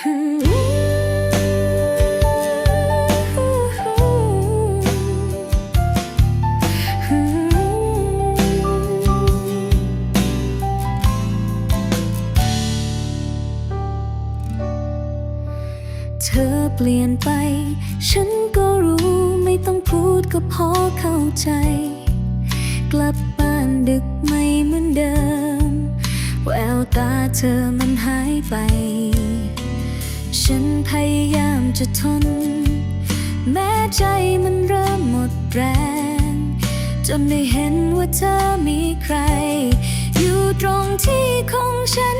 เธอเปลี่ยนไป ฉันก็รู้ไม่ต้องพูดก็พอเข้าใจ กลับบ้านดึกไม่เหมือนเดิม แววตาเธอมันหายไป ฉันพยายามจะทน แม้ใจมันเริ่มหมดแรง จนได้เห็นว่าเธอมีใคร อยู่ตรงที่ของฉัน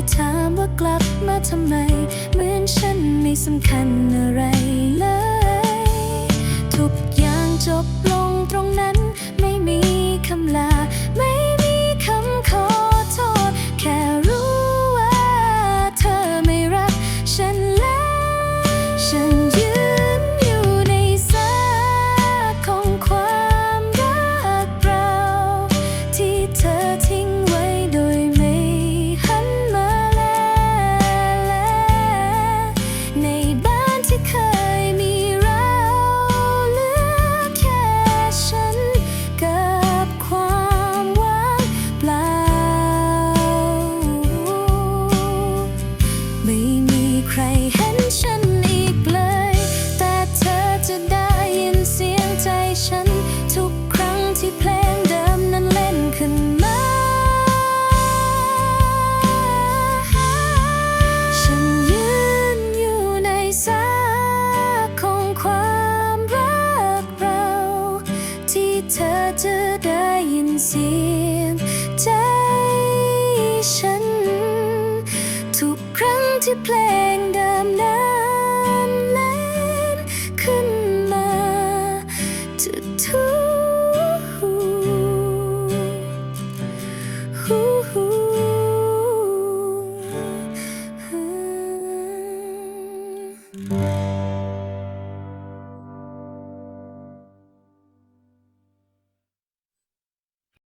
ค่ถามว่ากลับมาทำไม เหมือนฉันไม่สำคัญอะไรเลย ทุกอย่างจบลงตรงนั้น ไม่มีคำลา ไม่มีคำขอโทษ แค่รู้ว่าเธอไม่รัก ฉันแล้วฉันยืน ฉัน ทุกครั้งที่เพลง